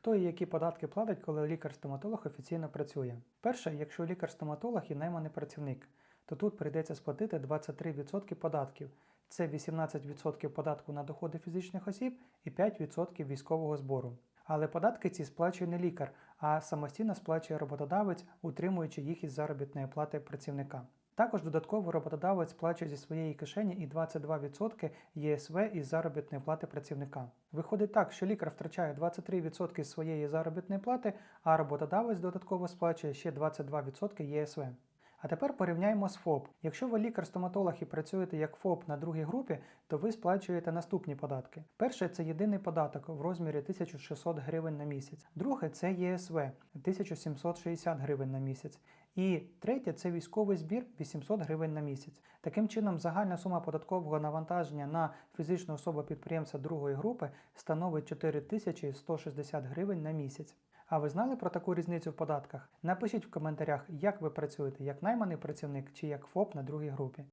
Хто і які податки платить, коли лікар-стоматолог офіційно працює? Перше, якщо лікар-стоматолог і найманий працівник, то тут прийдеться сплатити 23% податків. Це 18% податку на доходи фізичних осіб і 5% військового збору. Але податки ці сплачує не лікар, а самостійно сплачує роботодавець, утримуючи їх із заробітної плати працівника. Також додатково роботодавець сплачує зі своєї кишені і 22% ЄСВ із заробітної плати працівника. Виходить так, що лікар втрачає 23% своєї заробітної плати, а роботодавець додатково сплачує ще 22% ЄСВ. А тепер порівняємо з ФОП. Якщо ви лікар-стоматолог і працюєте як ФОП на другій групі, то ви сплачуєте наступні податки. Перше це єдиний податок в розмірі 1600 гривень на місяць. Друге це ЄСВ 1760 гривень на місяць. І третє це військовий збір 800 гривень на місяць. Таким чином, загальна сума податкового навантаження на фізичну особу підприємця другої групи становить 4160 гривень на місяць. А ви знали про таку різницю в податках? Напишіть в коментарях, як ви працюєте, як найманий працівник чи як ФОП на другій групі.